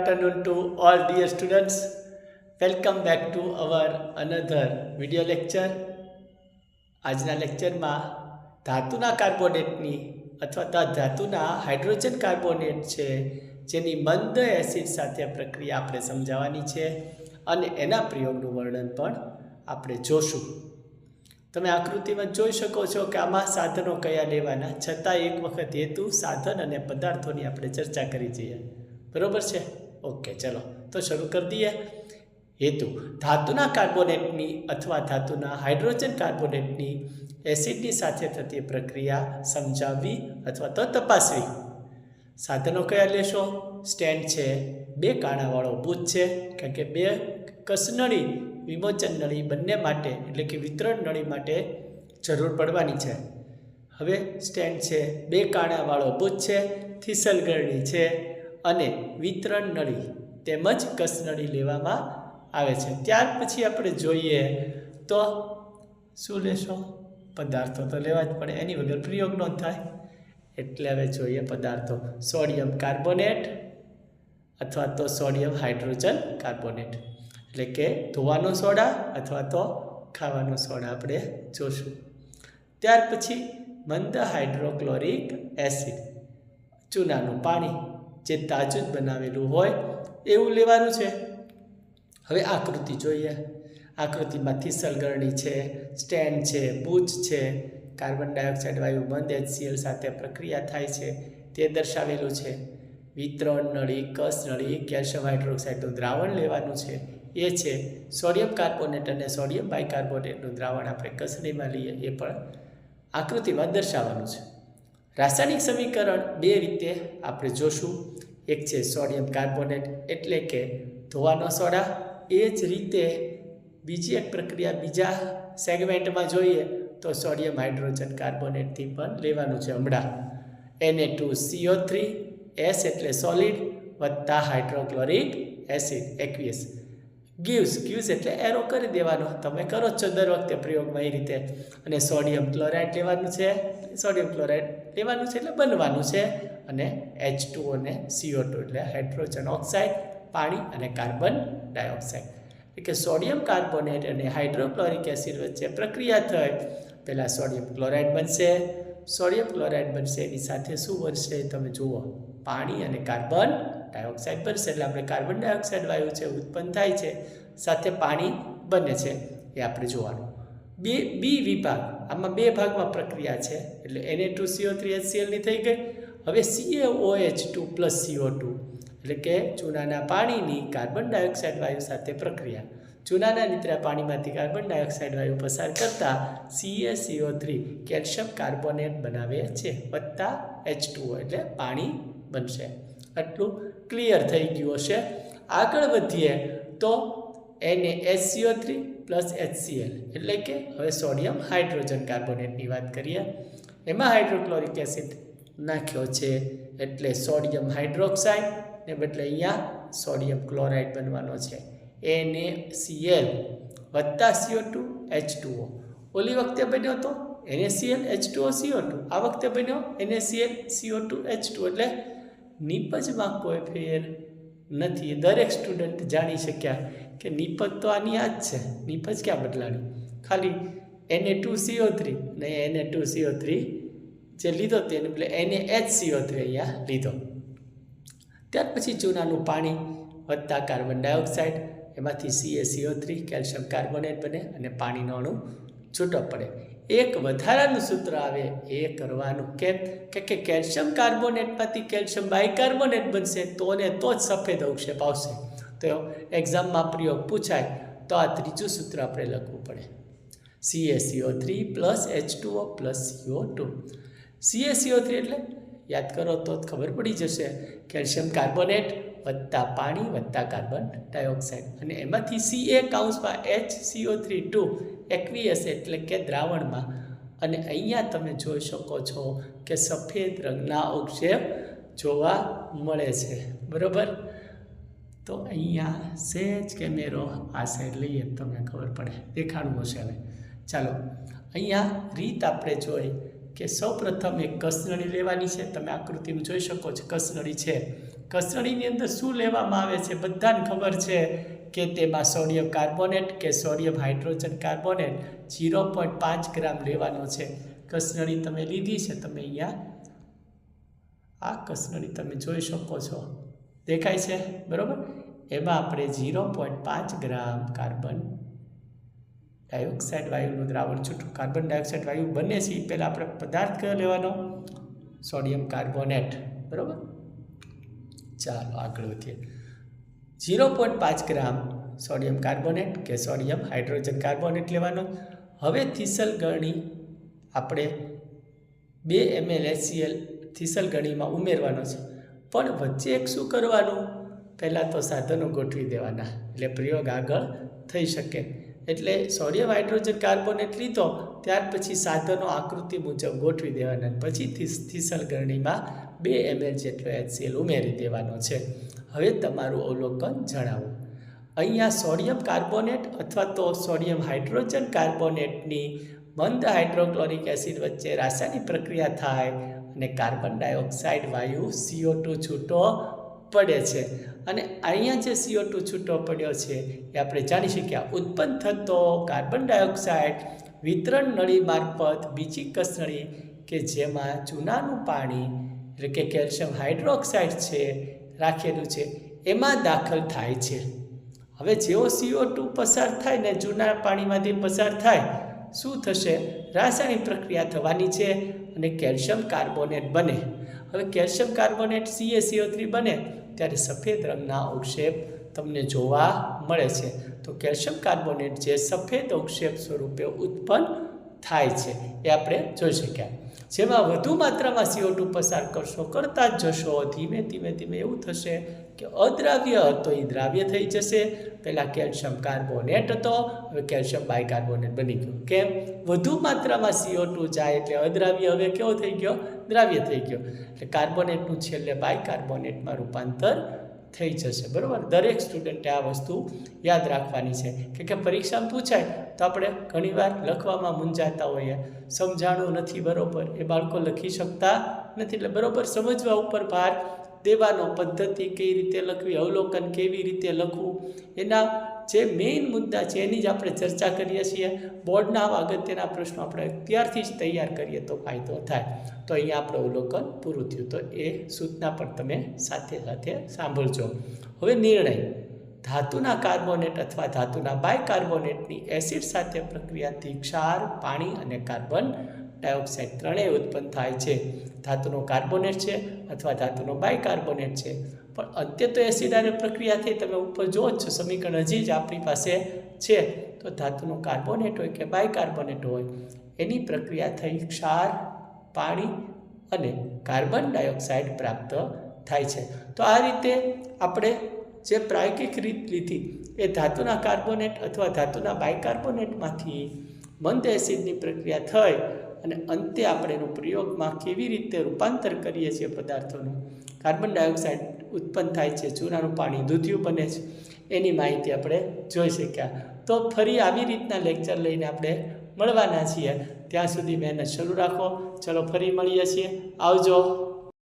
afternoon to all dear students. Welcome back to our another video lecture. આજના લેક્ચરમાં ધાતુના કાર્બોનેટની અથવા તો ધાતુના હાઇડ્રોજન કાર્બોનેટ છે, જેની મંદ એસિડ સાથે પ્રક્રિયા આપણે સમજાવવાની છે અને એના પ્રયોગનું વર્ણન પણ આપણે જોશું તમે આકૃતિમાં જોઈ શકો છો કે આમાં સાધનો કયા લેવાના, છતાં એક વખત હેતુ, સાધન અને પદાર્થોની આપણે ચર્ચા કરી જઈએ બરોબર છે ઓકે, ચલો. તો શરૂ કરી દઈએ. હેતુ, ધાતુના કાર્બોનેટની અથવા ધાતુના હાઇડ્રોજન કાર્બોનેટની એસિડની સાથે થતી પ્રક્રિયા સમજાવવી અથવા તો તપાસવી. સાધનો કયા લેશો? સ્ટેન્ડ છે, બે કાણાવાળો બૂથ છે, કારણ કે બે કસનળી વિમોચન નળી બંને માટે, એટલે કે વિતરણ નળી માટે જરૂર પડવાની છે. હવે સ્ટેન્ડ છે, બે કાણાવાળો બૂથ છે, થીસલગરણી છે અને વિતરણ નળી તેમજ કસનળી લેવામાં આવે છે. ત્યાર પછી આપણે જોઈએ તો શું લેશો? પદાર્થો તો લેવા જ પડે. એની વગર પ્રયોગ ન થાય. એટલે હવે જોઈએ પદાર્થો. સોડિયમ કાર્બોનેટ અથવા તો સોડિયમ હાઇડ્રોજન કાર્બોનેટ. એટલે કે ધોવાનો સોડા અથવા તો ખાવાનો સોડા આપણે જોશું. ત્યાર પછી મંદ હાઇડ્રોક્લોરિક એસિડ. ચૂનાનું પાણી. જે તાજું બનાવેલું હોય, એવું લેવાનું છે. હવે આકૃતિ જોઈએ. આકૃતિમાં સલગરણી છે સ્ટેન્ડ છે, બૂચ છે, કાર્બન ડાયોક્સાઇડ, વાયુ બંધ એચસીએલ સાથે પ્રક્રિયા થાય છે, તે દર્શાવેલું છે. વિતરણ નળી, કસ નળી, કેલ્શિયમ હાઇડ્રોક્સાઇડનું દ્રાવણ લેવાનું છે. એ છે સોડિયમ કાર્બોનેટ અને સોડિયમ બાયકાર્બોનેટનું દ્રાવણ. આપણે કસણીમાં લઈએ, એ પણ આકૃતિમાં દર્શાવવાનું છે. રાસાયણિક સમીકરણ બે રીતે આપણે જોશું. એક છે સોડિયમ કાર્બોનેટ એટલે કે ધોવાનો સોડા. એ જ રીતે બીજી એક પ્રક્રિયા બીજા સેગમેન્ટમાં જોઈએ તો સોડિયમ હાઇડ્રોજન કાર્બોનેટથી પણ લેવાનું છે હમણાં. એને ટુ સીઓ થ્રી એસ એટલે સોલિડ વત્તા હાઇડ્રોક્લોરિક એસિડ એકવીસ ગીવ્સ ગીવ્સ એટલે એરો કરી દેવાનો. તમે કરો છો દર વખતે પ્રયોગમાં એ રીતે. અને સોડિયમ ક્લોરાઇડ લેવાનું છે. સોડિયમ ક્લોરાઇડ લેવાનું છે એટલે બનવાનું છે. અને એચ અને સીઓ ટુ એટલે હાઇડ્રોજન ઓક્સાઇડ, પાણી અને કાર્બન ડાયોક્સાઇડ. એટલે કે સોડિયમ કાર્બોનેટ અને હાઇડ્રોક્લોરિક એસિડ વચ્ચે પ્રક્રિયા થઈ. પહેલાં સોડિયમ ક્લોરાઇડ બનશે. સોડિયમ ક્લોરાઇડ બનશે, એની સાથે શું બનશે તમે જુઓ. પાણી અને કાર્બન ડાયોક્સાઇડ બનશે એટલે આપણે કાર્બન ડાયોક્સાઇડ વાયુ છે, ઉત્પન્ન થાય છે. સાથે પાણી બને છે. એ આપણે જોવાનું. બે, બી વિભાગ. આમાં બે ભાગમાં પ્રક્રિયા છે. એટલે એને ટુ સીઓ થ્રી એચસીએલની થઈ ગઈ. હવે CAO OH two plus CO two એટલે કે ચૂનાના પાણીની કાર્બન ડાયોક્સાઇડ વાયુ સાથે પ્રક્રિયા. ચૂનાના નીતરા પાણીમાંથી કાર્બન ડાયોક્સાઇડ વાયુ પસાર કરતાં સીએસીઓ થ્રી કેલ્શિયમ કાર્બોનેટ બનાવે છે. વત્તા એચ એટલે પાણી બનશે. આટલું ક્લિયર થઈ ગયું હશે. આગળ વધીએ તો એને એચસીઓ થ્રી પ્લસ એચસીએલ એટલે કે હવે સોડિયમ હાઇડ્રોજન કાર્બોનેટની વાત કરીએ. એમાં હાઇડ્રોક્લોરિક એસિડ નાખ્યો છે એટલે સોડિયમ હાઇડ્રોક્સાઇડ ને બદલે અહીંયા સોડિયમ ક્લોરાઇડ બનવાનો છે. એને સીએલ વત્તા સીઓ ટુ એચ ટુઓ ઓલી વખતે બન્યો તો એને CL H two O CO two આ વખતે બન્યો એને CL CO two H two એટલે નીપજમાં કોઈ ફેર નથી. દરેક સ્ટુડન્ટ જાણી શક્યા કે નિપજ તો આની આ જ છે. નિપજ ક્યાં બદલાણી ખાલી એને ટુ સીઓ થ્રી ને એને ટુ સીઓ થ્રી જે લીધો તેને એટલે એને એચ સીઓ થ્રી અહીંયા લીધો. ત્યાર પછી ચૂનાનું પાણી વધતા કાર્બન ડાયોક્સાઇડ એમાંથી સીએસીઓ થ્રી કેલ્શિયમ કાર્બોનેટ બને અને પાણીનો અણુ છૂટો પડે. એક વધારાનું સૂત્ર આવે એ કરવાનું કેમ કે કે કેલ્શિયમ કાર્બોનેટમાંથી કેલ્શિયમ બાયકાર્બોનેટ બનશે તો ને તો જ સફેદ અવક્ષેપ આવશે. તો એક્ઝામમાં પ્રયોગ પૂછાય, તો આ ત્રીજું સૂત્ર આપણે લખવું પડે. CACO three plus H two O plus CO two CACO three એટલે, યાદ કરો તો ખબર પડી જશે, કેલ્શિયમ કાર્બોનેટ વત્તા પાણી વત્તા કાર્બન ડાયોક્સાઇડ. અને એમાંથી C A કાઉન્સમાં H CO three two aqueous એટલે કે દ્રાવણમાં. અને અહીંયા તમે જોઈ શકો છો કે સફેદ રંગના અવક્ષેપ જોવા મળે છે. બરાબર? તો અહીંયા સહેજ કેમેરો આ સાઈડ લઈએ તમને ખબર પડે. દેખાડવું હશે હવે. ચાલો, અહીંયા રીત આપણે જોઈ કે સૌ પ્રથમ એક કસનળી લેવાની છે. તમે આકૃતિમાં જોઈ શકો છો, કસનળી છે. કસનળીની અંદર શું લેવામાં આવે છે? બધાને ખબર છે કે તેમાં સોડિયમ કાર્બોનેટ કે sodium hydrogen carbonate zero point પાંચ ગ્રામ લેવાનો છે. કસનળી તમે લીધી છે, તમે અહીંયા આ કસનળી તમે જોઈ શકો છો. દેખાય છે, બરાબર? એમાં આપણે ઝીરો પોઈન્ટ પાંચ ગ્રામ કાર્બન ડાયોક્સાઇડ વાયુનું દ્રાવણ છૂટું. કાર્બન ડાયોક્સાઇડ વાયુ બને છે એ પહેલાં આપણે પદાર્થ કયો લેવાનો? સોડિયમ કાર્બોનેટ, બરાબર? ચાલો આગળ વધીએ. ઝીરો પોઈન્ટ પાંચ ગ્રામ સોડિયમ કાર્બોનેટ કે સોડિયમ હાઇડ્રોજન કાર્બોનેટ લેવાનો. હવે થીસલ ગણી આપણે બે એમએલ એચસીએલ થીસલ ગણીમાં ઉમેરવાનો છે. પણ વચ્ચે એક શું કરવાનું? પહેલાં તો સાધનો ગોઠવી દેવાના, એટલે પ્રયોગ આગળ થઈ શકે. એટલે સોડિયમ હાઇડ્રોજન કાર્બોનેટ લીધો, ત્યાર પછી સાધનો આકૃતિ મુજબ ગોઠવી દેવાના પછી થીસ- થીસલ ગરણીમાં બે એમએલ જેટલો એચસીએલ ઉમેરી દેવાનો છે. હવે તમારું અવલોકન જણાવો. અહીંયા સોડિયમ કાર્બોનેટ અથવા તો સોડિયમ હાઇડ્રોજન કાર્બોનેટની મંદ હાઇડ્રોક્લોરિક એસિડ વચ્ચે રાસાયણિક પ્રક્રિયા થાય અને કાર્બન ડાયોક્સાઇડ વાયુ સીઓ ટુ છૂટો પડે છે. અને અહીંયા જે સીઓ ટુ છૂટો પડ્યો છે, એ આપણે જાણી શક્યા ઉત્પન્ન થતો કાર્બન ડાયોક્સાઇડ વિતરણ નળી મારફત બીજી કસનળી કે જેમાં ચૂનાનું પાણી, એટલે કે કેલ્શિયમ હાઇડ્રોક્સાઇડ છે, રાખેલું છે, એમાં દાખલ થાય છે. હવે જેવો સીઓ ટુ પસાર થાય ને જૂના પાણીમાંથી પસાર થાય, શું થશે? રાસાયણિક પ્રક્રિયા થવાની છે. અને કેલ્શિયમ કાર્બોનેટ બને. હવે કેલ્શિયમ કાર્બોનેટ સીએસીઓ થ્રી બને, ત્યારે સફેદ રંગના અવક્ષેપ તમને જોવા મળે છે. તો કેલ્શિયમ કાર્બોનેટ જે સફેદ અવક્ષેપ સ્વરૂપે ઉત્પન્ન થાય છે, એ આપણે જોઈ શક્યા. જેમાં વધુ માત્રામાં સીઓ ટુ પસાર કરશો કરતા જ જશો. ધીમે ધીમે ધીમે એવું થશે કે અદ્રાવ્ય હતો એ દ્રાવ્ય થઈ જશે. પહેલાં કેલ્શિયમ કાર્બોનેટ હતો, હવે કેલ્શિયમ બાયકાર્બોનેટ બની ગયું. કેમ? વધુ માત્રામાં સીઓ ટુ જાય એટલે અદ્રાવ્ય હવે કેવો થઈ ગયો? દ્રાવ્ય થઈ ગયો. એટલે કાર્બોનેટનું છેલ્લે બાયકાર્બોનેટમાં રૂપાંતર થઈ જશે. બરાબર? દરેક સ્ટુડન્ટે આ વસ્તુ યાદ રાખવાની છે. કે કે પરીક્ષામાં પૂછાય, તો આપણે ઘણીવાર લખવામાં મૂંઝાતા હોઈએ. સમજાણું નથી, બરાબર? એ બાળકો લખી શકતા નથી. એટલે બરાબર, સમજવા ઉપર ભાર દેવાનો. પદ્ધતિ કઈ રીતે લખવી, અવલોકન કેવી રીતે લખવું, એના જે મેઇન મુદ્દા છે, એની જ આપણે ચર્ચા કરીએ છીએ. બોર્ડના આવા અગત્યના પ્રશ્નો આપણે અત્યારથી જ તૈયાર કરીએ તો ફાયદો થાય. તો અહીંયા આપણું અવલોકન પૂરું થયું. તો એ સૂચના પણ તમે સાથે સાથે સાંભળજો. હવે નિર્ણય. ધાતુના કાર્બોનેટ અથવા ધાતુના બાયકાર્બોનેટની એસિડ સાથે પ્રક્રિયાથી ક્ષાર, પાણી અને કાર્બન ડાયોક્સાઇડ ત્રણેય ઉત્પન્ન થાય છે. ધાતુનો કાર્બોનેટ છે અથવા ધાતુનો બાયકાર્બોનેટ છે. પણ અત્યંત તો એસિડ અને પ્રક્રિયા થઈ, તમે ઉપર જુઓ છો, સમીકરણ હજી જ આપણી પાસે છે. તો ધાતુનો કાર્બોનેટ હોય કે બાયકાર્બોનેટ હોય, એની પ્રક્રિયા થઈ ક્ષાર, પાણી અને કાર્બન ડાયોક્સાઇડ પ્રાપ્ત થાય છે. તો આ રીતે આપણે જે પ્રાયોગિક રીત લીધી, એ ધાતુના કાર્બોનેટ અથવા ધાતુના બાયકાર્બોનેટમાંથી મંદ એસિડની પ્રક્રિયા થઈ અને અંતે આપણે એનું પ્રયોગમાં કેવી રીતે રૂપાંતર કરીએ છીએ પદાર્થોનું. કાર્બન ડાયોક્સાઇડ ઉત્પન્ન થાય છે, ચૂનાનું પાણી દૂધિયું બને છે. એની માહિતી આપણે જોઈ શક્યા. તો ફરી આવી રીતના લેક્ચર લઈને આપણે મળવાના છીએ. ત્યાં સુધી મહેનત શરૂ રાખો. ચલો ફરી મળીએ છીએ. આવજો.